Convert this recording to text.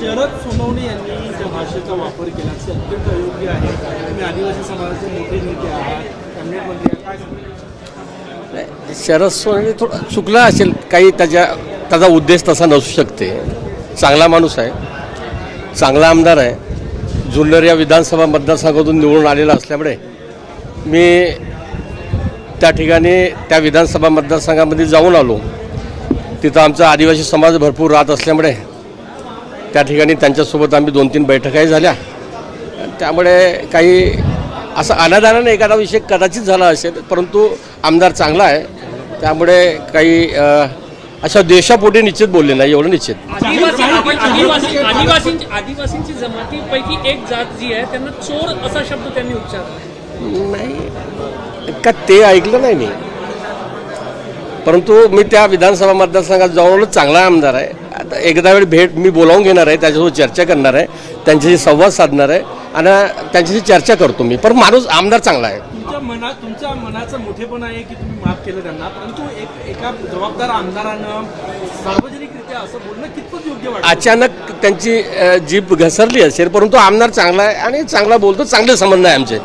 शरद सोनवणे यांनी ज्या भाषेचा वापर केला ते अत्यंत अयोग्य आहे. तुम्ही आदिवासी समाजाचे मोठे नेते आहात कॅबिनेट काय नाही, शरद सोनवणे थोडं चुकला असेल काही त्याच्या त्याचा उद्देश तसा नसू शकते. चांगला माणूस आहे. चांगला आमदार आहे. जुन्नर या विधानसभा मतदारसंघातून निवडून आलेला असल्यामुळे मी त्या ठिकाणी त्या विधानसभा मतदारसंघामध्ये जाऊन आलो. तिथं आमचा आदिवासी समाज भरपूर राहत असल्यामुळे त्या ठिकाणी त्यांच्यासोबत आम्ही दोन तीन बैठकाही झाल्या. त्यामुळे काही असं अनादानाने एखादा विषय कदाचित झाला असेल परंतु आमदार चांगला आहे. त्यामुळे काही अशा देशापोटी निश्चित बोलले नाही एवढं निश्चित. आदिवासी आदिवासी आदिवासींची जमातीपैकी एक जात जी आहे त्यांना चोर असा शब्द त्यांनी उच्चारला. नाही का ते ऐकलं नाही मी. परंतु मी त्या विधानसभा मतदारसंघात जाऊन चांगला आमदार आहे. एकदा वेळ भेट मी बोलावून घेणार आहे त्याच्यासोबत चर्चा करणार आहे त्यांच्याशी संवाद साधणार आहे आणि त्यांच्याशी चर्चा करतो मी. पण माणूस आमदार चांगला आहे. तुमच्या मनात तुमच्या मनाचं मोठेपण आहे की तुम्ही माफ केलं त्यांना परंतु एक एका जबाबदार आमदारानं सार्वजनिकरित्या असं बोलणं कितपत योग्य वाटतं? अचानक त्यांची अ, जीभ घसरली असेल परंतु आमदार चांगला आहे आणि चांगला बोलतो चांगले संबंध आहे आमचे.